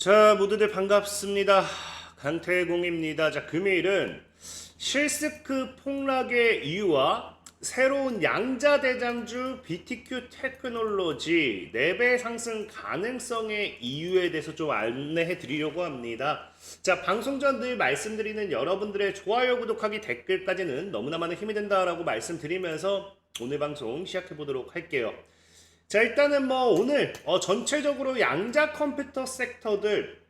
자, 모두들 반갑습니다. 강태공입니다. 자, 금요일은 실스크 폭락의 이유와 새로운 양자 대장주 BTQ 테크놀로지 4배 상승 가능성의 이유에 대해서 좀 안내해 드리려고 합니다. 자, 방송 전 늘 말씀드리는 여러분들의 좋아요, 구독하기, 댓글까지는 너무나 많은 힘이 된다라고 말씀드리면서 오늘 방송 시작해 보도록 할게요. 자 일단은 뭐 오늘 어, 전체적으로 양자 컴퓨터 섹터들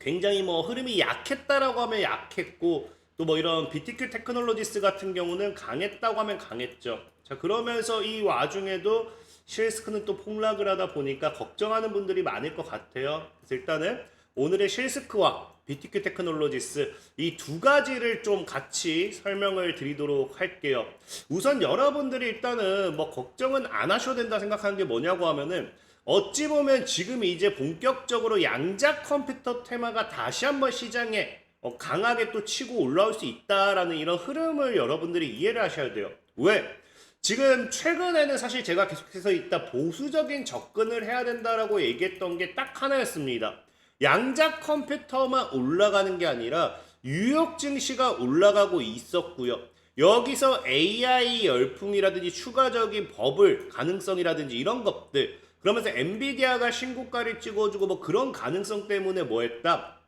굉장히 뭐 흐름이 약했다라고 하면 약했고 또 뭐 이런 BTQ 테크놀로지스 같은 경우는 강했다고 하면 강했죠. 자 그러면서 이 와중에도 실스크는 또 폭락을 하다 보니까 걱정하는 분들이 많을 것 같아요. 그래서 일단은 오늘의 실스크와 BTQ 테크놀로지스 이 두 가지를 좀 같이 설명을 드리도록 할게요. 우선 여러분들이 일단은 뭐 걱정은 안 하셔도 된다 생각하는 게 뭐냐고 하면은 어찌 보면 지금 이제 본격적으로 양자 컴퓨터 테마가 다시 한번 시장에 어, 강하게 또 치고 올라올 수 있다라는 이런 흐름을 여러분들이 이해를 하셔야 돼요. 왜? 지금 최근에는 사실 제가 계속해서 있다 보수적인 접근을 해야 된다라고 얘기했던 게 딱 하나였습니다. 양자 컴퓨터만 올라가는 게 아니라 유역 증시가 올라가고 있었고요. 여기서 AI 열풍이라든지 추가적인 버블 가능성이라든지 이런 것들 그러면서 엔비디아가 신고가를 찍어주고 뭐 그런 가능성 때문에 뭐 했다?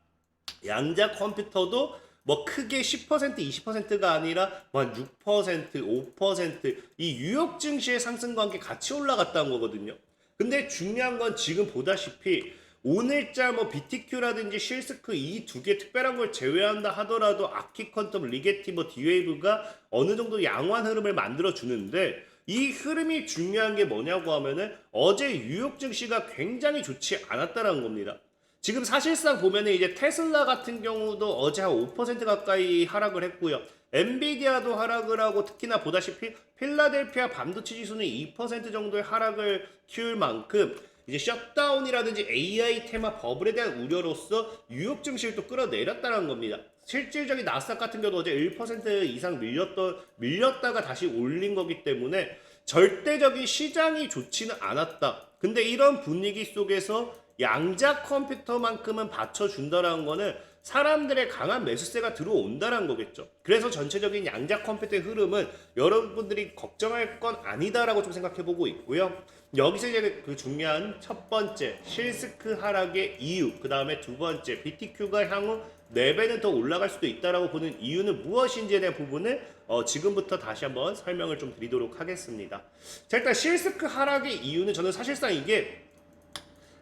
양자 컴퓨터도 뭐 크게 10% 20%가 아니라 뭐한 6% 5%이 유역 증시의 상승과 함께 같이 올라갔다는 거거든요. 근데 중요한 건 지금 보다시피 오늘자 뭐 BTQ라든지 실스크 이 두 개 특별한 걸 제외한다 하더라도 아키컨텀, 리게티버, 디웨이브가 어느 정도 양호한 흐름을 만들어 주는데 이 흐름이 중요한 게 뭐냐고 하면은 어제 뉴욕 증시가 굉장히 좋지 않았다라는 겁니다. 지금 사실상 보면은 이제 테슬라 같은 경우도 어제 한 5% 가까이 하락을 했고요. 엔비디아도 하락을 하고 특히나 보다시피 필라델피아 반도체 지수는 2% 정도의 하락을 키울 만큼 이제 셧다운이라든지 AI 테마 버블에 대한 우려로서 뉴욕 증시를 또 끌어내렸다는 겁니다. 실질적인 나스닥 같은 경우도 어제 1% 이상 밀렸던 밀렸다가 다시 올린 거기 때문에 절대적인 시장이 좋지는 않았다. 근데 이런 분위기 속에서 양자 컴퓨터만큼은 받쳐준다라는 거는 사람들의 강한 매수세가 들어온다는 거겠죠. 그래서 전체적인 양자 컴퓨터의 흐름은 여러분들이 걱정할 건 아니다라고 좀 생각해 보고 있고요. 여기서 이제 그 중요한 첫 번째 실스크 하락의 이유, 그 다음에 두 번째 BTQ가 향후 4배는 더 올라갈 수도 있다라고 보는 이유는 무엇인지에 대한 부분을 어, 지금부터 다시 한번 설명을 좀 드리도록 하겠습니다. 자, 일단 실스크 하락의 이유는 저는 사실상 이게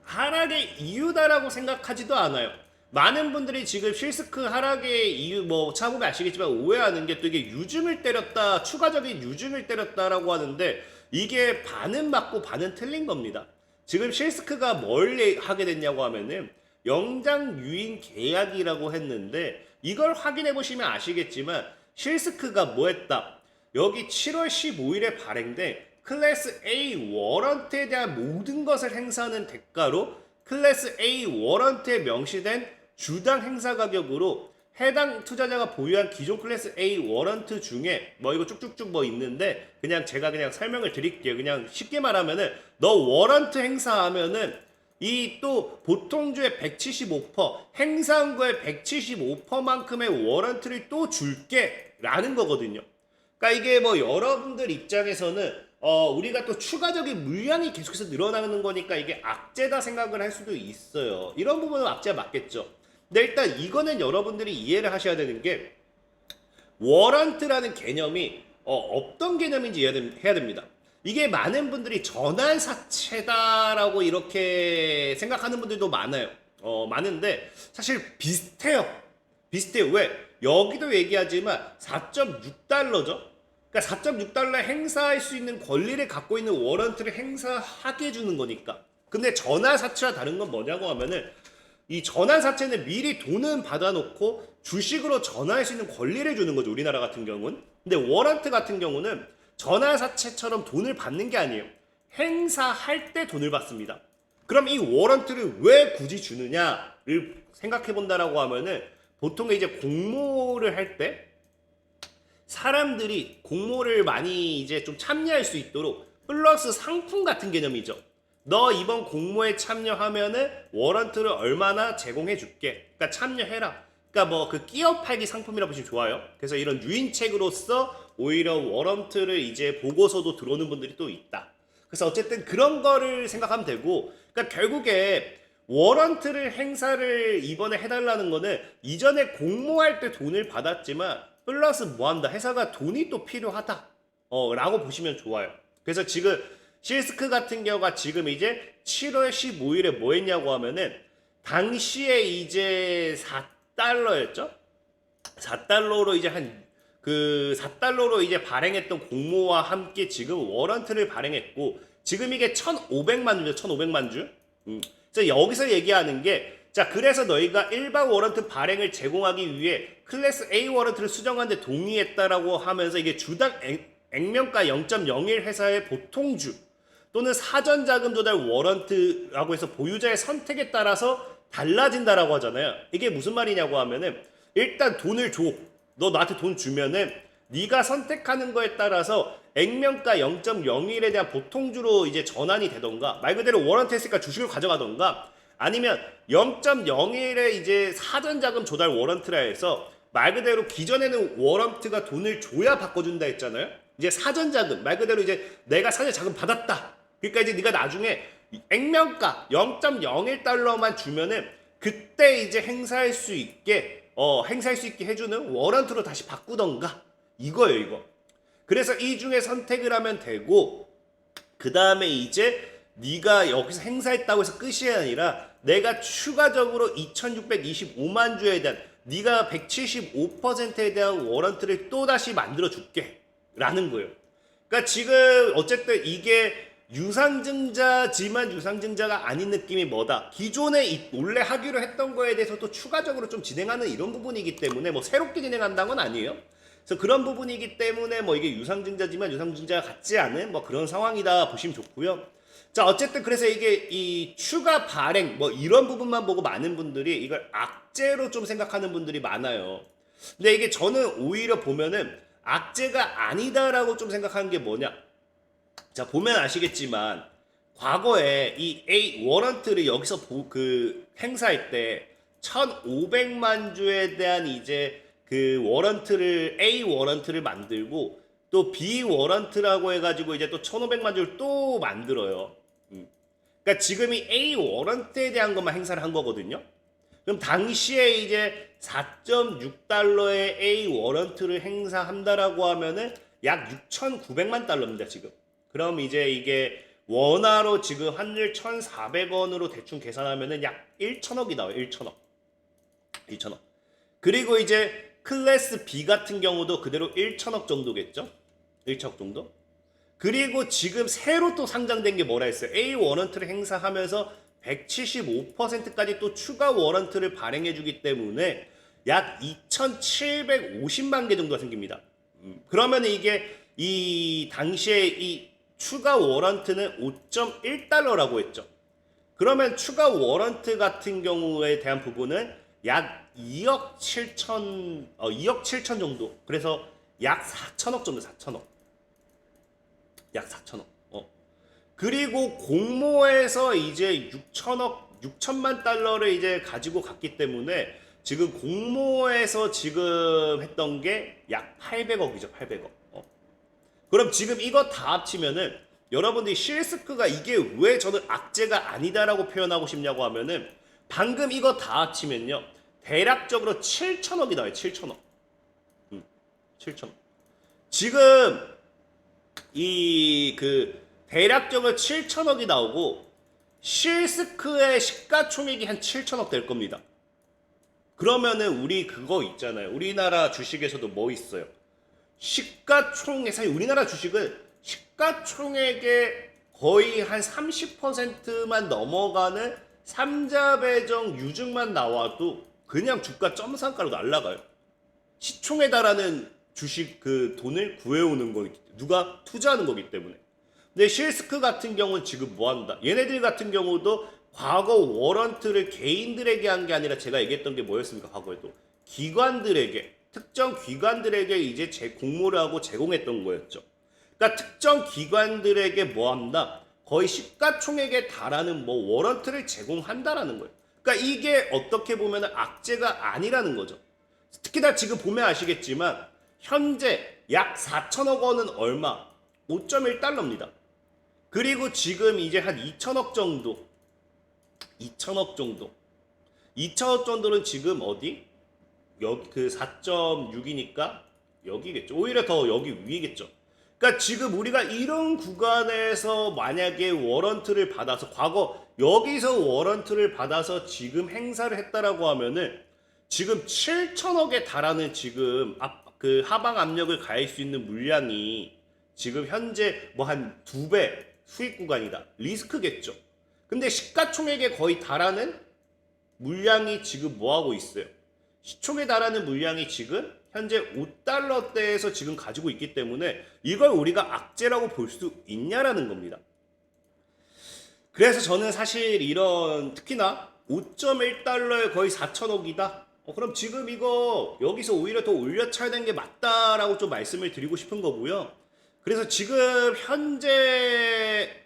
하락의 이유다라고 생각하지도 않아요. 많은 분들이 지금 실스크 하락의 이유 뭐 차보면 아시겠지만 오해하는 게 또 이게 유증을 때렸다 추가적인 유증을 때렸다라고 하는데 이게 반은 맞고 반은 틀린 겁니다. 지금 실스크가 뭘 예- 하게 됐냐고 하면은 영장 유인 계약이라고 했는데 이걸 확인해 보시면 아시겠지만 실스크가 뭐 했다? 여기 7월 15일에 발행된 클래스 A 워런트에 대한 모든 것을 행사하는 대가로 클래스 A 워런트에 명시된 주당 행사 가격으로 해당 투자자가 보유한 기존 클래스 A 워런트 중에 뭐 이거 쭉쭉쭉 뭐 있는데 그냥 제가 그냥 설명을 드릴게요. 그냥 쉽게 말하면은 너 워런트 행사하면은 이 또 보통주의 175% 행사한 거에 175%만큼의 워런트를 또 줄게 라는 거거든요. 그러니까 이게 뭐 여러분들 입장에서는 어 우리가 또 추가적인 물량이 계속해서 늘어나는 거니까 이게 악재다 생각을 할 수도 있어요. 이런 부분은 악재가 맞겠죠. 근데 일단 이거는 여러분들이 이해를 하셔야 되는 게 워런트라는 개념이 어, 어떤 개념인지 해야 됩니다. 이게 많은 분들이 전환 사채다라고 이렇게 생각하는 분들도 많아요. 어, 많은데 사실 비슷해요. 비슷해요. 왜? 여기도 얘기하지만 4.6달러죠. 그러니까 4.6달러 행사할 수 있는 권리를 갖고 있는 워런트를 행사하게 해주는 거니까. 근데 전환사채와 다른 건 뭐냐고 하면은 이 전환 사채는 미리 돈은 받아놓고 주식으로 전환할 수 있는 권리를 주는 거죠. 우리나라 같은 경우는. 근데 워런트 같은 경우는 전환 사채처럼 돈을 받는 게 아니에요. 행사할 때 돈을 받습니다. 그럼 이 워런트를 왜 굳이 주느냐를 생각해 본다라고 하면은 보통 이제 공모를 할 때 사람들이 공모를 많이 이제 좀 참여할 수 있도록 플러스 상품 같은 개념이죠. 너 이번 공모에 참여하면은 워런트를 얼마나 제공해 줄게. 그러니까 참여해라. 그러니까 뭐 그 끼어 팔기 상품이라고 보시면 좋아요. 그래서 이런 유인책으로서 오히려 워런트를 이제 보고서도 들어오는 분들이 또 있다. 그래서 어쨌든 그런 거를 생각하면 되고, 그러니까 결국에 워런트를 행사를 이번에 해달라는 거는 이전에 공모할 때 돈을 받았지만 플러스 뭐한다 회사가 돈이 또 필요하다 어 라고 보시면 좋아요 그래서 지금 실스크 같은 경우가 지금 이제 7월 15일에 뭐 했냐고 하면은 당시에 이제 4달러였죠 4달러로 이제 한 그 4달러로 이제 발행했던 공모와 함께 지금 워런트를 발행했고 지금 이게 1,500만 주죠. 1,500만 주. 음. 그래서 여기서 얘기하는 게 자, 그래서 너희가 일반 워런트 발행을 제공하기 위해 클래스 A 워런트를 수정하는데 동의했다라고 하면서 이게 주당 액, 액면가 0.01 회사의 보통주 또는 사전 자금 조달 워런트라고 해서 보유자의 선택에 따라서 달라진다라고 하잖아요. 이게 무슨 말이냐고 하면은 일단 돈을 줘. 너 나한테 돈 주면은 네가 선택하는 거에 따라서 액면가 0.01에 대한 보통주로 이제 전환이 되던가 말 그대로 워런트 했으니까 주식을 가져가던가 아니면 0.01의 이제 사전 자금 조달 워런트라 해서 말 그대로 기존에는 워런트가 돈을 줘야 바꿔준다 했잖아요. 이제 사전 자금 말 그대로 이제 내가 사전 자금 받았다. 그러니까 이제 네가 나중에 액면가 0.01달러만 주면은 그때 이제 행사할 수 있게 어 행사할 수 있게 해주는 워런트로 다시 바꾸던가 이거예요 이거. 그래서 이 중에 선택을 하면 되고 그 다음에 이제 네가 여기서 행사했다고 해서 끝이 아니라 내가 추가적으로 2,625만 주에 대한 네가 175%에 대한 워런트를 또 다시 만들어 줄게 라는 거예요. 그러니까 지금 어쨌든 이게 유상증자지만 유상증자가 아닌 느낌이 뭐다. 기존에 이- 원래 하기로 했던 거에 대해서 또 추가적으로 좀 진행하는 이런 부분이기 때문에 뭐 새롭게 진행한다는 건 아니에요. 그래서 그런 부분이기 때문에 뭐 이게 유상증자지만 유상증자가 같지 않은 뭐 그런 상황이다 보시면 좋고요. 자 어쨌든 그래서 이게 이 추가 발행 뭐 이런 부분만 보고 많은 분들이 이걸 악재로 좀 생각하는 분들이 많아요. 근데 이게 저는 오히려 보면은 악재가 아니다라고 좀 생각하는 게 뭐냐? 자 보면 아시겠지만 과거에 이 A 워런트를 여기서 보, 그 행사할 때 1,500만 주에 대한 이제 그 워런트를 A 워런트를 만들고 또 B 워런트라고 해가지고 이제 또 1,500만 주를 또 만들어요. 음. 그러니까 지금 이 A 워런트에 대한 것만 행사를 한 거거든요. 그럼 당시에 이제 4.6달러의 A 워런트를 행사한다라고 하면은 약 6,900만 달러입니다, 지금. 그럼 이제 이게 원화로 지금 환율 1,400원으로 대충 계산하면은 약 1천억이 나와요. 1천억. 1천억. 그리고 이제 클래스 B 같은 경우도 그대로 1천억 정도겠죠? 1천억 정도? 그리고 지금 새로 또 상장된 게 뭐라 했어요? A 워런트를 행사하면서 175%까지 또 추가 워런트를 발행해 주기 때문에 약 2,750만 개 정도가 생깁니다. 음, 그러면 이게 이 당시에 이 추가 워런트는 5.1달러라고 했죠. 그러면 추가 워런트 같은 경우에 대한 부분은 약 2억 7천, 어, 2억 7천 정도. 그래서 약 4천억 정도, 4천억. 약 4천억. 어. 그리고 공모에서 이제 6천억, 6천만 달러를 이제 가지고 갔기 때문에 지금 공모에서 지금 했던 게 약 800억이죠, 800억. 어. 그럼 지금 이거 다 합치면은 여러분들이 실스크가 이게 왜 저는 악재가 아니다라고 표현하고 싶냐고 하면은 방금 이거 다 합치면요. 대략적으로 7천억이 나와요. 7천억. 음, 7천억. 지금 이 그 대략적으로 7천억이 나오고 실스크의 시가총액이 한 7천억 될 겁니다. 그러면은 우리 그거 있잖아요. 우리나라 주식에서도 뭐 있어요? 시가총액 사실 우리나라 주식은 시가총액의 거의 한 30%만 넘어가는 삼자배정 유증만 나와도 그냥 주가 점상가로 날라가요. 시총에 달하는 주식 그 돈을 구해오는 거기 누가 투자하는 거기 때문에. 근데 실스크 같은 경우는 지금 뭐 한다? 얘네들 같은 경우도 과거 워런트를 개인들에게 한 게 아니라 제가 얘기했던 게 뭐였습니까? 과거에도 기관들에게 특정 기관들에게 이제 제 공모를 하고 제공했던 거였죠. 그러니까 특정 기관들에게 뭐 한다? 거의 시가총액에 달하는 뭐 워런트를 제공한다라는 거예요. 그러니까 이게 어떻게 보면 악재가 아니라는 거죠. 특히나 지금 보면 아시겠지만 현재 약 4천억 원은 얼마? 5.1달러입니다. 그리고 지금 이제 한 2천억 정도 2천억 정도 2천억 정도는 지금 어디? 여기 그 4.6이니까 여기겠죠. 오히려 더 여기 위겠죠. 그러니까 지금 우리가 이런 구간에서 만약에 워런트를 받아서 과거 여기서 워런트를 받아서 지금 행사를 했다라고 하면은 지금 7천억에 달하는 지금 앞, 그 하방 압력을 가할 수 있는 물량이 지금 현재 뭐 한 두 배 수익 구간이다. 리스크겠죠. 근데 시가총액에 거의 달하는 물량이 지금 뭐 하고 있어요? 시총에 달하는 물량이 지금 현재 5달러대에서 지금 가지고 있기 때문에 이걸 우리가 악재라고 볼 수 있냐라는 겁니다. 그래서 저는 사실 이런 특히나 5.1달러에 거의 4천억이다. 어, 그럼 지금 이거 여기서 오히려 더 올려쳐야 되는 게 맞다라고 좀 말씀을 드리고 싶은 거고요. 그래서 지금 현재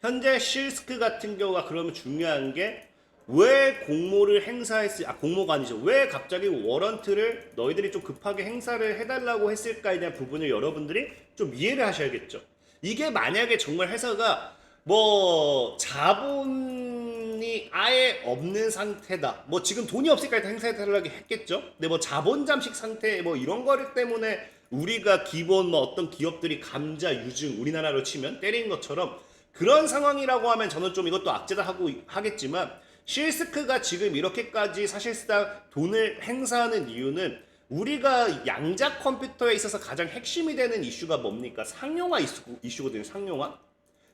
현재 실스크 같은 경우가 그러면 중요한 게 왜 공모를 행사했을 아 공모가 아니죠. 왜 갑자기 워런트를 너희들이 좀 급하게 행사를 해달라고 했을까에 대한 부분을 여러분들이 좀 이해를 하셔야겠죠. 이게 만약에 정말 회사가 뭐 자본이 아예 없는 상태다. 뭐 지금 돈이 없으니까 일단 행사해달라고 했겠죠? 근데 뭐 자본 잠식 상태 뭐 이런 거를 때문에 우리가 기본 뭐 어떤 기업들이 감자 유증 우리나라로 치면 때린 것처럼 그런 상황이라고 하면 저는 좀 이것도 악재다 하고 하겠지만 실스크가 지금 이렇게까지 사실상 돈을 행사하는 이유는 우리가 양자 컴퓨터에 있어서 가장 핵심이 되는 이슈가 뭡니까? 상용화 이슈, 이슈 거든요. 상용화.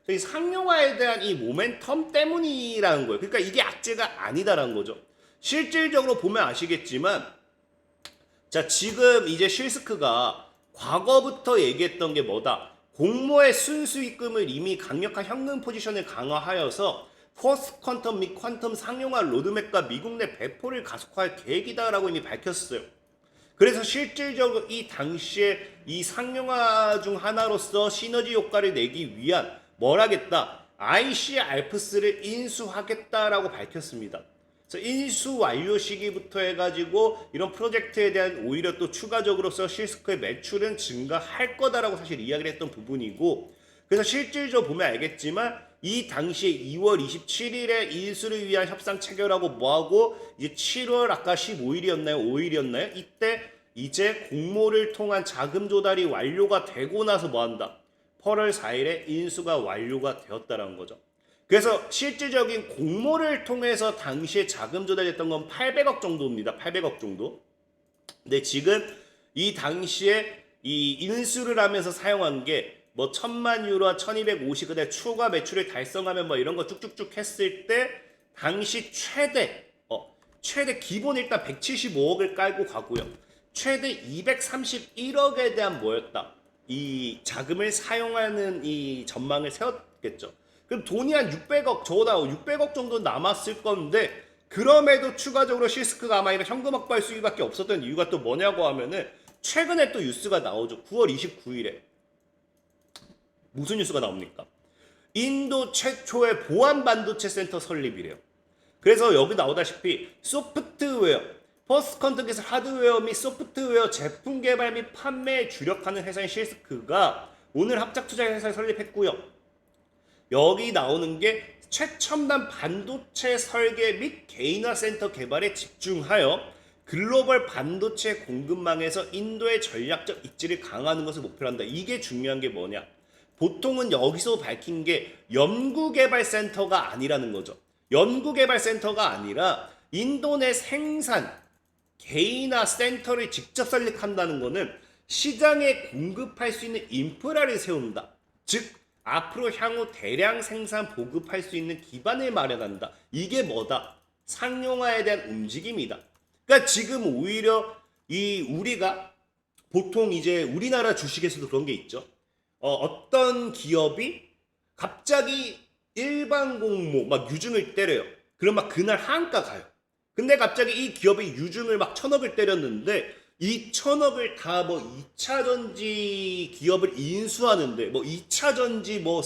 이 상용화에 대한 이 모멘텀 때문이라는 거예요. 그러니까 이게 악재가 아니다라는 거죠. 실질적으로 보면 아시겠지만 자 지금 이제 실스크가 과거부터 얘기했던 게 뭐다? 공모의 순수 입금을 이미 강력한 현금 포지션을 강화하여서 포스트 퀀텀 및 퀀텀 상용화 로드맵과 미국 내 배포를 가속화할 계획이다라고 이미 밝혔어요. 그래서 실질적으로 이 당시에 이 상용화 중 하나로서 시너지 효과를 내기 위한 뭘 하겠다? IC 알프스를 인수하겠다라고 밝혔습니다. 그래서 인수 완료 시기부터 해가지고 이런 프로젝트에 대한 오히려 또 추가적으로서 실스코의 매출은 증가할 거다라고 사실 이야기를 했던 부분이고 그래서 실질적으로 보면 알겠지만 이 당시에 2월 27일에 인수를 위한 협상 체결하고 뭐하고 이제 7월 아까 15일이었나요? 5일이었나요? 이때 이제 공모를 통한 자금 조달이 완료가 되고 나서 뭐한다? 8월 4일에 인수가 완료가 되었다라는 거죠. 그래서 실질적인 공모를 통해서 당시에 자금 조달했던 건 800억 정도입니다. 800억 정도. 근데 지금 이 당시에 이 인수를 하면서 사용한 게 뭐 천만 유로와 1250 그다음 추가 매출을 달성하면 뭐 이런 거 쭉쭉쭉 했을 때 당시 최대 어 최대 기본 일단 175억을 깔고 가고요. 최대 231억에 대한 뭐였다? 이 자금을 사용하는 이 전망을 세웠겠죠. 그럼 돈이 한 600억, 저보다 600억 정도 남았을 건데, 그럼에도 추가적으로 시스크가 아마 이런 현금 확보할 수밖에 없었던 이유가 또 뭐냐고 하면은, 최근에 또 뉴스가 나오죠. 9월 29일에. 무슨 뉴스가 나옵니까? 인도 최초의 보안 반도체 센터 설립이래요. 그래서 여기 나오다시피 소프트웨어, 퍼스트 컨택에서 하드웨어 및 소프트웨어 제품 개발 및 판매에 주력하는 회사인 실스크가 오늘 합작 투자 회사를 설립했고요. 여기 나오는 게 최첨단 반도체 설계 및 개인화 센터 개발에 집중하여 글로벌 반도체 공급망에서 인도의 전략적 입지를 강화하는 것을 목표로 한다. 이게 중요한 게 뭐냐? 보통은 여기서 밝힌 게 연구개발센터가 아니라는 거죠. 연구개발센터가 아니라 인도 내 생산, 개인화 센터를 직접 설립한다는 것은 시장에 공급할 수 있는 인프라를 세운다. 즉, 앞으로 향후 대량 생산 보급할 수 있는 기반을 마련한다. 이게 뭐다? 상용화에 대한 움직임이다. 그러니까 지금 오히려 이 우리가 보통 이제 우리나라 주식에서도 그런 게 있죠. 어, 어떤 기업이 갑자기 일반 공모 막 유증을 때려요. 그럼 막 그날 한가 가요. 근데 갑자기 이 기업이 유증을 막 천억을 때렸는데 이 천억을 다 뭐 2차 전지 기업을 인수하는데 뭐 2차 전지 뭐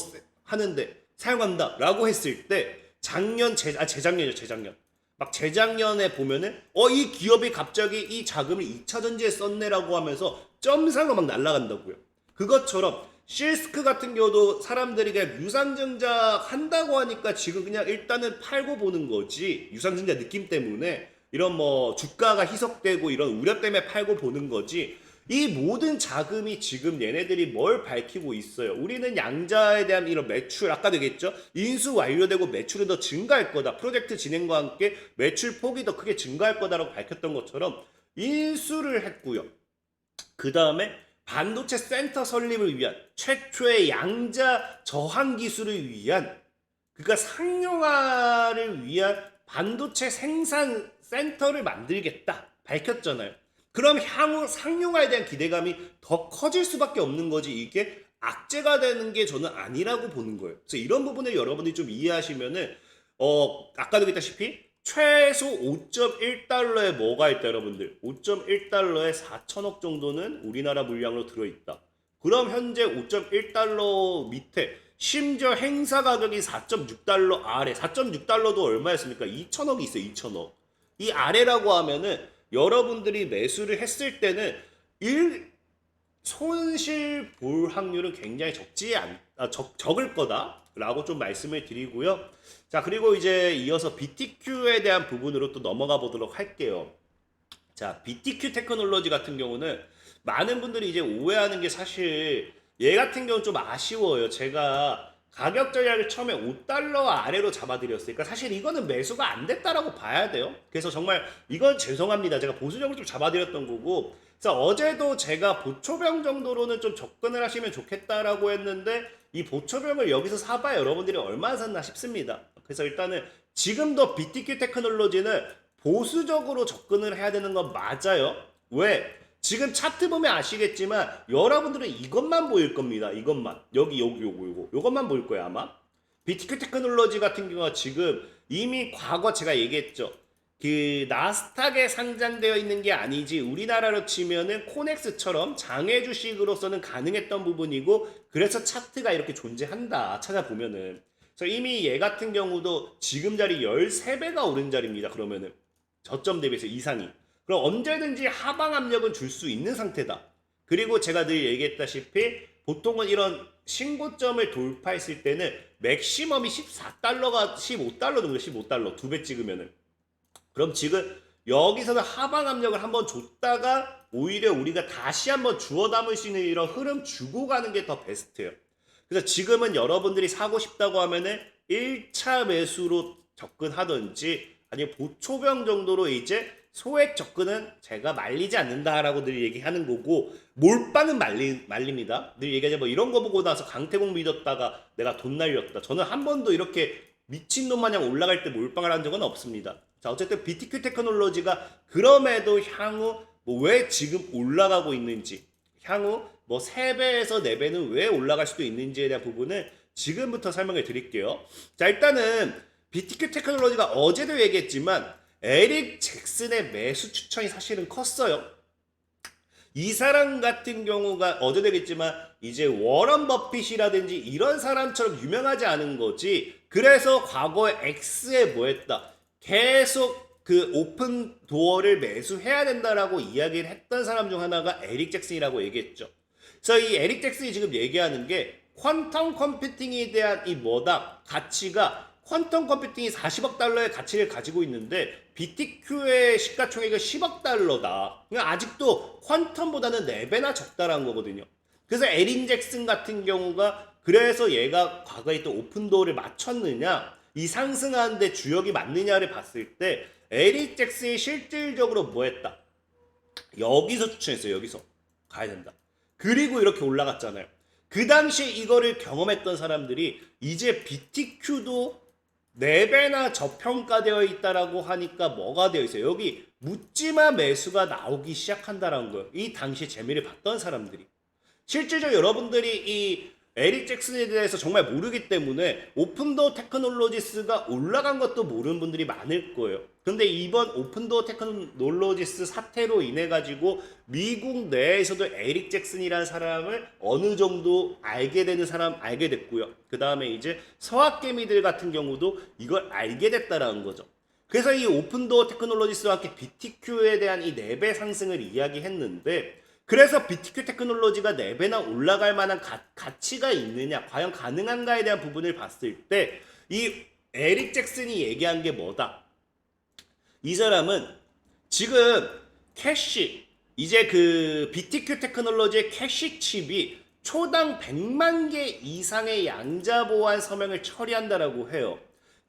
하는데 사용한다라고 했을 때 작년 재, 아 재작년이죠 재작년 막 재작년에 보면은 어 이 기업이 갑자기 이 자금을 2차 전지에 썼네라고 하면서 점상으로 막 날아간다고요. 그것처럼 실스크 같은 경우도 사람들이 그냥 유상증자 한다고 하니까 지금 그냥 일단은 팔고 보는 거지 유상증자 느낌 때문에 이런 뭐 주가가 희석되고 이런 우려 때문에 팔고 보는 거지 이 모든 자금이 지금 얘네들이 뭘 밝히고 있어요. 우리는 양자에 대한 이런 매출 아까 되겠죠? 인수 완료되고 매출이 더 증가할 거다. 프로젝트 진행과 함께 매출 폭이 더 크게 증가할 거다라고 밝혔던 것처럼 인수를 했고요. 그 다음에 반도체 센터 설립을 위한 최초의 양자 저항 기술을 위한 그러니까 상용화를 위한 반도체 생산 센터를 만들겠다 밝혔잖아요. 그럼 향후 상용화에 대한 기대감이 더 커질 수밖에 없는 거지 이게 악재가 되는 게 저는 아니라고 보는 거예요. 그래서 이런 부분을 여러분들이 좀 이해하시면은 어 아까도 얘기했다시피 최소 5.1달러에 뭐가 있다 여러분들 5.1달러에 4천억 정도는 우리나라 물량으로 들어있다. 그럼 현재 5.1달러 밑에 심지어 행사 가격이 4.6달러 아래 4.6달러도 얼마였습니까? 2천억이 있어요 2천억 이 아래라고 하면은 여러분들이 매수를 했을 때는 일 손실 볼 확률은 굉장히 적지 않, 아, 적, 적을 거다라고 좀 말씀을 드리고요. 자 그리고 이제 이어서 BTQ에 대한 부분으로 또 넘어가 보도록 할게요. 자 BTQ 테크놀로지 같은 경우는 많은 분들이 이제 오해하는 게 사실 얘 같은 경우는 좀 아쉬워요. 제가 가격 전략을 처음에 5달러 아래로 잡아드렸으니까 사실 이거는 매수가 안 됐다라고 봐야 돼요. 그래서 정말 이건 죄송합니다. 제가 보수적으로 좀 잡아드렸던 거고. 그래서 어제도 제가 보초병 정도로는 좀 접근을 하시면 좋겠다라고 했는데 이 보초병을 여기서 사봐야 여러분들이 얼마나 샀나 싶습니다. 그래서 일단은 지금도 BTQ 테크놀로지는 보수적으로 접근을 해야 되는 건 맞아요. 왜? 지금 차트 보면 아시겠지만 여러분들은 이것만 보일 겁니다. 이것만. 여기 여기 요거 요거. 요것만 보일 거예요, 아마. BTQ 테크놀로지 같은 경우가 지금 이미 과거 제가 얘기했죠. 그 나스닥에 상장되어 있는 게 아니지 우리나라로 치면은 코넥스처럼 장외 주식으로서는 가능했던 부분이고 그래서 차트가 이렇게 존재한다 찾아보면은 그래서 이미 얘 같은 경우도 지금 자리 13배가 오른 자리입니다 그러면은 저점 대비해서 이상이 그럼 언제든지 하방 압력은 줄 수 있는 상태다. 그리고 제가 늘 얘기했다시피 보통은 이런 신고점을 돌파했을 때는 맥시멈이 14달러가 15달러 정도 15달러 두 배 찍으면은 그럼 지금 여기서는 하방 압력을 한번 줬다가 오히려 우리가 다시 한번 주워 담을 수 있는 이런 흐름 주고 가는 게 더 베스트예요. 그래서 지금은 여러분들이 사고 싶다고 하면은 1차 매수로 접근하든지 아니면 보초병 정도로 이제 소액 접근은 제가 말리지 않는다라고 늘 얘기하는 거고 몰빵은 말리, 말립니다. 늘 얘기하자 뭐 이런 거 보고 나서 강태공 믿었다가 내가 돈 날렸다. 저는 한 번도 이렇게 미친놈 마냥 올라갈 때 몰빵을 한 적은 없습니다. 자 어쨌든 BTQ 테크놀로지가 그럼에도 향후 뭐 왜 지금 올라가고 있는지 향후 뭐 3배에서 4배는 왜 올라갈 수도 있는지에 대한 부분을 지금부터 설명해 드릴게요. 자 일단은 BTQ 테크놀로지가 어제도 얘기했지만 에릭 잭슨의 매수 추천이 사실은 컸어요. 이 사람 같은 경우가 어제 되겠지만 이제 워런 버핏이라든지 이런 사람처럼 유명하지 않은 거지. 그래서 과거에 X에 뭐 했다. 계속 그 오픈 도어를 매수해야 된다라고 이야기를 했던 사람 중 하나가 에릭 잭슨이라고 얘기했죠. 그래서 이 에릭 잭슨이 지금 얘기하는 게 퀀텀 컴퓨팅에 대한 이 뭐다 가치가 퀀텀 컴퓨팅이 40억 달러의 가치를 가지고 있는데 BTQ의 시가총액은 10억 달러다. 그러니까 아직도 퀀텀보다는 4배나 적다라는 거거든요. 그래서 에린 잭슨 같은 경우가 그래서 얘가 과거에 또 오픈도어를 맞췄느냐 이 상승하는데 주역이 맞느냐를 봤을 때 에릭 잭슨이 실질적으로 뭐 했다? 여기서 추천했어요. 여기서 가야 된다. 그리고 이렇게 올라갔잖아요. 그 당시 이거를 경험했던 사람들이 이제 BTQ도 4배나 저평가되어 있다라고 하니까 뭐가 되어 있어요? 여기 묻지마 매수가 나오기 시작한다라는 거예요. 이 당시 재미를 봤던 사람들이. 실질적으로 여러분들이 이 에릭 잭슨에 대해서 정말 모르기 때문에 오픈도어 테크놀로지스가 올라간 것도 모르는 분들이 많을 거예요. 근데 이번 오픈도어 테크놀로지스 사태로 인해 가지고 미국 내에서도 에릭 잭슨이라는 사람을 어느 정도 알게 되는 사람 알게 됐고요. 그 다음에 이제 서학개미들 같은 경우도 이걸 알게 됐다라는 거죠. 그래서 이 오픈도어 테크놀로지스와 함께 BTQ에 대한 이 4배 상승을 이야기했는데 그래서 BTQ 테크놀로지가 4배나 올라갈 만한 가, 가치가 있느냐, 과연 가능한가에 대한 부분을 봤을 때 이 에릭 잭슨이 얘기한 게 뭐다? 이 사람은 지금 캐시, 이제 그 BTQ 테크놀로지의 캐시 칩이 초당 100만 개 이상의 양자 보안 서명을 처리한다라고 해요.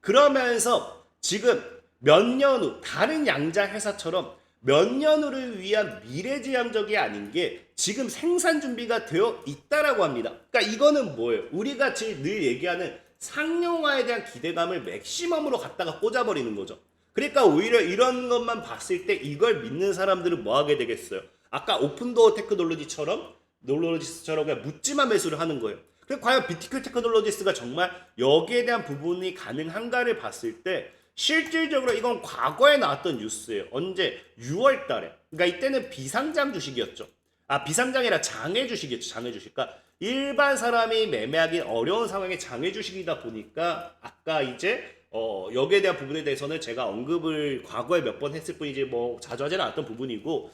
그러면서 지금 몇 년 후 다른 양자 회사처럼 몇 년 후를 위한 미래지향적이 아닌 게 지금 생산 준비가 되어 있다라고 합니다. 그러니까 이거는 뭐예요? 우리가 지금 늘 얘기하는 상용화에 대한 기대감을 맥시멈으로 갖다가 꽂아버리는 거죠. 그러니까 오히려 이런 것만 봤을 때 이걸 믿는 사람들은 뭐 하게 되겠어요? 아까 오픈도어 테크놀로지처럼 놀로지스처럼 그냥 묻지마 매수를 하는 거예요. 그럼 과연 BTQ 테크놀로지스가 정말 여기에 대한 부분이 가능한가를 봤을 때 실질적으로 이건 과거에 나왔던 뉴스예요. 언제? 6월 달에. 그러니까 이때는 비상장 주식이었죠. 아, 비상장이라 장애 주식이었죠. 장애 주식. 그러니까 일반 사람이 매매하기 어려운 상황의 장애 주식이다 보니까 아까 이제 어, 여기에 대한 부분에 대해서는 제가 언급을 과거에 몇 번 했을 뿐이지 뭐 자주 하지는 않았던 부분이고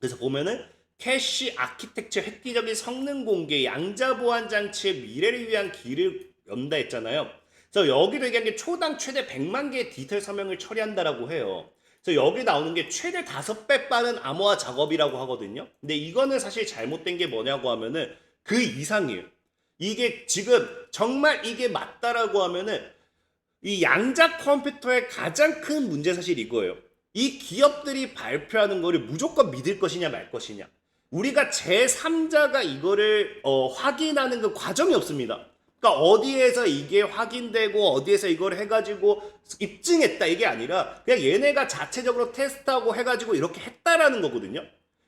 그래서 보면은 캐시 아키텍처 획기적인 성능 공개 양자 보안 장치의 미래를 위한 길을 연다 했잖아요. 그래서 여기도 얘기한 게 초당 최대 100만 개의 디테일 서명을 처리한다라고 해요. 그래서 여기 나오는 게 최대 5배 빠른 암호화 작업이라고 하거든요. 근데 이거는 사실 잘못된 게 뭐냐고 하면은 그 이상이에요. 이게 지금 정말 이게 맞다라고 하면은 이 양자 컴퓨터의 가장 큰 문제 사실 이거예요. 이 기업들이 발표하는 거를 무조건 믿을 것이냐 말 것이냐. 우리가 제3자가 이거를 어, 확인하는 그 과정이 없습니다. 그러니까 어디에서 이게 확인되고 어디에서 이걸 해가지고 입증했다 이게 아니라 그냥 얘네가 자체적으로 테스트하고 해가지고 이렇게 했다라는 거거든요.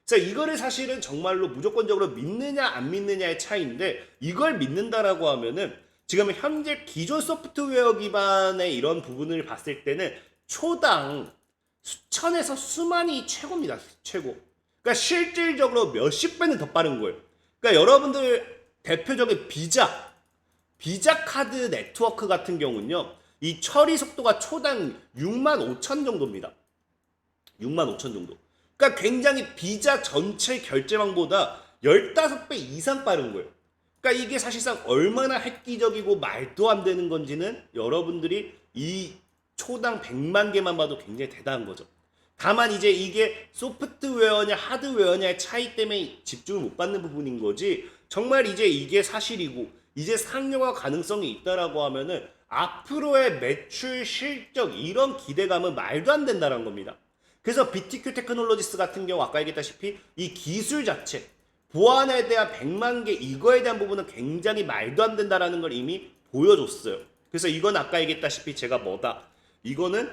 그래서 이거를 사실은 정말로 무조건적으로 믿느냐 안 믿느냐의 차이인데 이걸 믿는다라고 하면은 지금 현재 기존 소프트웨어 기반의 이런 부분을 봤을 때는 초당 수천에서 수만이 최고입니다. 최고. 그러니까 실질적으로 몇십 배는 더 빠른 거예요. 그러니까 여러분들 대표적인 비자, 비자 카드 네트워크 같은 경우는요. 이 처리 속도가 초당 6만 5천 정도입니다. 6만 5천 정도. 그러니까 굉장히 비자 전체 결제망보다 15배 이상 빠른 거예요. 그러니까 이게 사실상 얼마나 획기적이고 말도 안 되는 건지는 여러분들이 이 초당 100만 개만 봐도 굉장히 대단한 거죠. 다만 이제 이게 소프트웨어냐 하드웨어냐의 차이 때문에 집중을 못 받는 부분인 거지 정말 이제 이게 사실이고 이제 상용화 가능성이 있다라고 하면은 앞으로의 매출 실적 이런 기대감은 말도 안 된다는 겁니다. 그래서 BTQ 테크놀로지스 같은 경우 아까 얘기했다시피 이 기술 자체 보안에 대한 100만 개 이거에 대한 부분은 굉장히 말도 안 된다라는 걸 이미 보여줬어요. 그래서 이건 아까 얘기했다시피 제가 뭐다. 이거는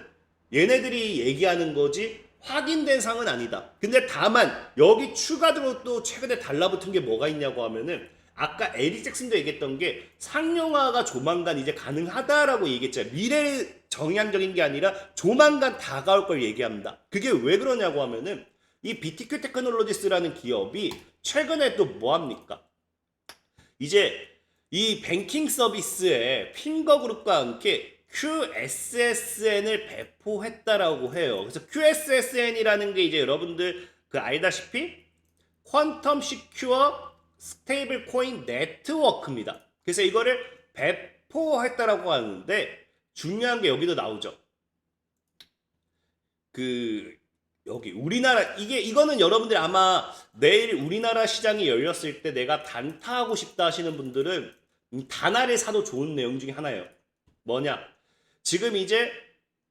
얘네들이 얘기하는 거지 확인된 상은 아니다. 근데 다만 여기 추가적으로 또 최근에 달라붙은 게 뭐가 있냐고 하면은 아까 에리 잭슨도 얘기했던 게 상용화가 조만간 이제 가능하다라고 얘기했잖아요. 미래 정향적인 게 아니라 조만간 다가올 걸 얘기합니다. 그게 왜 그러냐고 하면은 이 BTQ 테크놀로지스라는 기업이 최근에 또 뭐 합니까? 이제 이 뱅킹 서비스에 핑거 그룹과 함께 QSSN을 배포했다라고 해요. 그래서 QSSN이라는 게 이제 여러분들 그 알다시피 퀀텀 시큐어 스테이블 코인 네트워크입니다. 그래서 이거를 배포했다라고 하는데 중요한 게 여기도 나오죠. 그 여기 우리나라 이게 이거는 여러분들이 아마 내일 우리나라 시장이 열렸을 때 내가 단타하고 싶다 하시는 분들은 이 단아를 사도 좋은 내용 중에 하나예요. 뭐냐? 지금 이제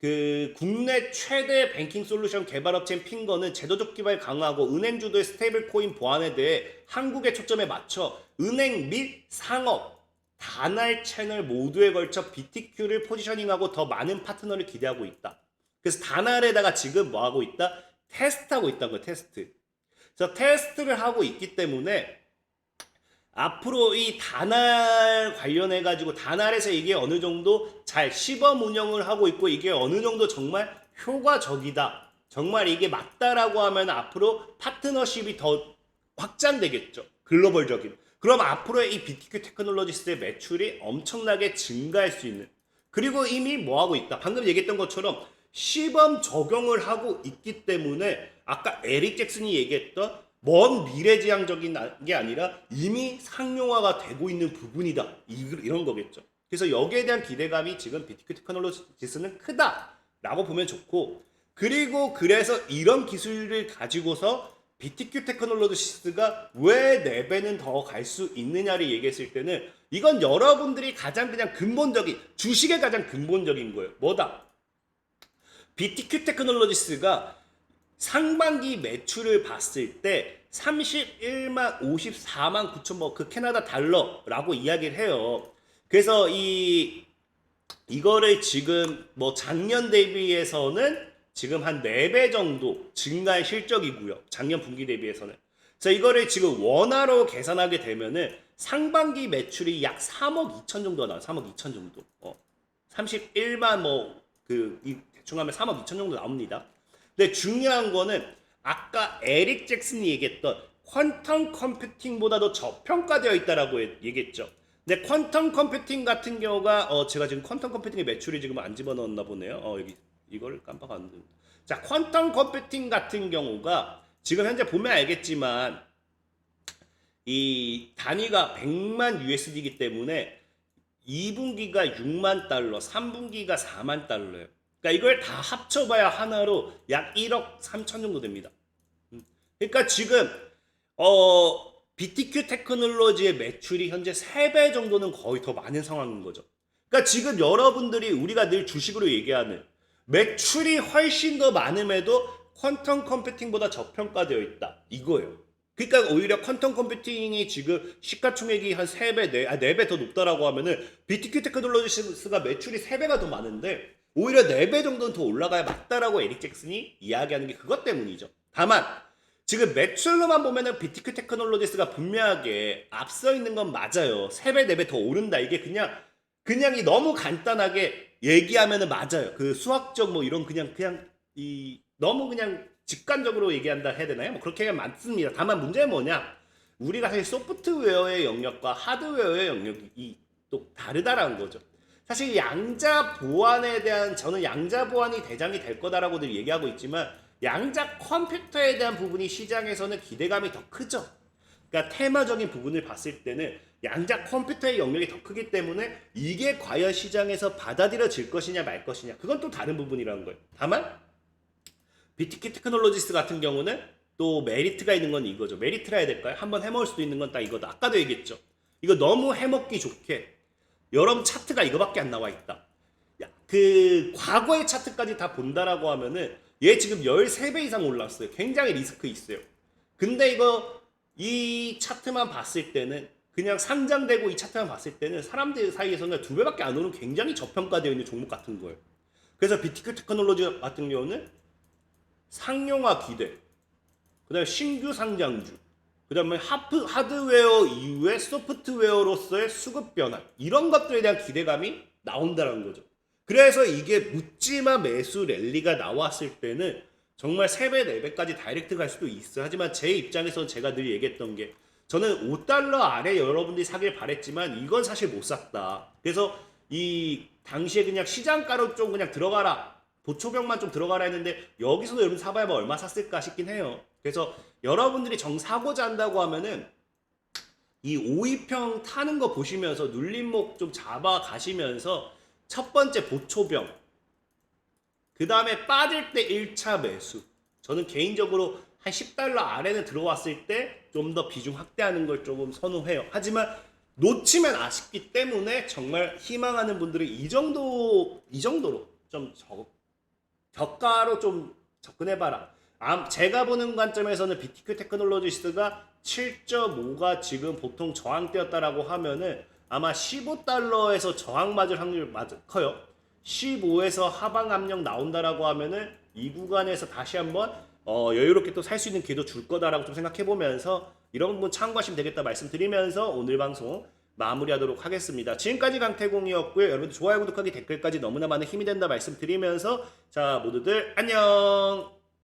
그 국내 최대 뱅킹 솔루션 개발 업체인 핑거는 제도적 기반을 강화하고 은행 주도의 스테이블 코인 보안에 대해 한국의 초점에 맞춰 은행 및 상업 단알 채널 모두에 걸쳐 BTQ를 포지셔닝하고 더 많은 파트너를 기대하고 있다. 그래서 단알에다가 지금 뭐 하고 있다? 테스트하고 있다는 거예요. 테스트. 그래서 테스트를 하고 있기 때문에 앞으로 이 단알 관련해 가지고 단알에서 이게 어느 정도 잘 시범 운영을 하고 있고 이게 어느 정도 정말 효과적이다. 정말 이게 맞다라고 하면 앞으로 파트너십이 더 확장되겠죠. 글로벌적인. 그럼 앞으로 이 BTQ 테크놀로지스의 매출이 엄청나게 증가할 수 있는. 그리고 이미 뭐 하고 있다. 방금 얘기했던 것처럼 시범 적용을 하고 있기 때문에 아까 에릭 잭슨이 얘기했던 먼 미래지향적인 게 아니라 이미 상용화가 되고 있는 부분이다. 이- 이런 거겠죠. 그래서 여기에 대한 기대감이 지금 BTQ 테크놀로지스는 크다라고 보면 좋고 그리고 그래서 이런 기술을 가지고서 BTQ 테크놀로지스가 왜 4배는 더 갈 수 있느냐를 얘기했을 때는 이건 여러분들이 가장 그냥 근본적인 주식의 가장 근본적인 거예요. 뭐다? BTQ 테크놀로지스가 상반기 매출을 봤을 때 31만 54만 9천 뭐 그 캐나다 달러라고 이야기를 해요. 그래서 이 이거를 지금 뭐 작년 대비해서는 지금 한 4배 정도 증가한 실적이고요. 작년 분기 대비해서는. 그래서 이거를 지금 원화로 계산하게 되면은 상반기 매출이 약 3억 2천 정도 나와요. 3억 2천 정도. 어. 31만 뭐 그 대충 하면 3억 2천 정도 나옵니다. 근데 중요한 거는 아까 에릭 잭슨이 얘기했던 퀀텀 컴퓨팅보다도 저평가되어 있다라고 얘기했죠. 근데 퀀텀 컴퓨팅 같은 경우가 어 제가 지금 퀀텀 컴퓨팅의 매출이 지금 안 집어넣었나 보네요. 어 여기 이거를 깜빡았는데. 자, 퀀텀 컴퓨팅 같은 경우가 지금 현재 보면 알겠지만 이 단위가 100만 USD이기 때문에 2분기가 6만 달러, 3분기가 4만 달러예요. 그러니까 이걸 다 합쳐봐야 하나로 약 1억 3천 정도 됩니다. 음. 그러니까 지금 어 BTQ 테크놀로지의 매출이 현재 3배 정도는 거의 더 많은 상황인 거죠. 그러니까 지금 여러분들이 우리가 늘 주식으로 얘기하는 매출이 훨씬 더 많음에도 퀀텀 컴퓨팅보다 저평가되어 있다. 이거예요. 그러니까 오히려 퀀텀 컴퓨팅이 지금 시가총액이 한 3배, 4, 아, 4배 더 높다라고 하면은 BTQ 테크놀로지스가 매출이 3배가 더 많은데 오히려 4배 정도는 더 올라가야 맞다라고 에릭 잭슨이 이야기하는 게 그것 때문이죠. 다만 지금 매출로만 보면은 BTQ 테크놀로지스가 분명하게 앞서 있는 건 맞아요. 3배, 4배 더 오른다. 이게 그냥 그냥 이 너무 간단하게 얘기하면은 맞아요. 그 수학적 뭐 이런 그냥 그냥 이 너무 그냥 직관적으로 얘기한다 해야 되나요? 뭐 그렇게 맞습니다. 다만 문제는 뭐냐? 우리가 사실 소프트웨어의 영역과 하드웨어의 영역이 또 다르다라는 거죠. 사실 양자 보안에 대한 저는 양자 보안이 대장이 될 거다라고 늘 얘기하고 있지만 양자 컴퓨터에 대한 부분이 시장에서는 기대감이 더 크죠. 그러니까 테마적인 부분을 봤을 때는 양자 컴퓨터의 영역이 더 크기 때문에 이게 과연 시장에서 받아들여질 것이냐 말 것이냐 그건 또 다른 부분이라는 거예요. 다만 BTK 테크놀로지스 같은 경우는 또 메리트가 있는 건 이거죠. 메리트라 해야 될까요? 한번 해먹을 수도 있는 건 딱 이거다. 아까도 얘기했죠. 이거 너무 해먹기 좋게 여러분 차트가 이거밖에 안 나와 있다. 야, 그 과거의 차트까지 다 본다라고 하면은 얘 지금 13배 이상 올랐어요. 굉장히 리스크 있어요. 근데 이거 이 차트만 봤을 때는 그냥 상장되고 이 차트만 봤을 때는 사람들 사이에서는 두 배밖에 안 오는 굉장히 저평가되어 있는 종목 같은 거예요. 그래서 BTQ 테크놀로지 같은 경우는 상용화 기대, 그다음에 신규 상장주, 그 다음에 하프, 하드웨어 이후에 소프트웨어로서의 수급 변화 이런 것들에 대한 기대감이 나온다는 거죠. 그래서 이게 묻지마 매수 랠리가 나왔을 때는 정말 3배, 4배까지 다이렉트 갈 수도 있어요. 하지만 제 입장에서는 제가 늘 얘기했던 게 저는 5달러 아래 여러분들이 사길 바랬지만 이건 사실 못 샀다. 그래서 이 당시에 그냥 시장가로 좀 그냥 들어가라. 보초병만 좀 들어가라 했는데 여기서도 여러분 사봐야 뭐 얼마 샀을까 싶긴 해요. 그래서 여러분들이 정 사고자 한다고 하면은 이 5위평 타는 거 보시면서 눌림목 좀 잡아 가시면서 첫 번째 보초병 그 다음에 빠질 때 1차 매수 저는 개인적으로 한 10달러 아래는 들어왔을 때 좀 더 비중 확대하는 걸 조금 선호해요. 하지만 놓치면 아쉽기 때문에 정말 희망하는 분들은 이 정도 이 정도로 좀 적, 저가로 좀 접근해봐라. 아, 제가 보는 관점에서는 BTQ 테크놀로지스가 7.5가 지금 보통 저항대였다라고 하면은 아마 15달러에서 저항 맞을 확률 맞 커요. 15에서 하방 압력 나온다라고 하면은 이 구간에서 다시 한번 어, 여유롭게 또 살 수 있는 기회도 줄 거다라고 좀 생각해 보면서 이런 부분 참고하시면 되겠다 말씀드리면서 오늘 방송 마무리하도록 하겠습니다. 지금까지 강태공이었고요. 여러분들 좋아요, 구독하기, 댓글까지 너무나 많은 힘이 된다 말씀드리면서 자 모두들 안녕.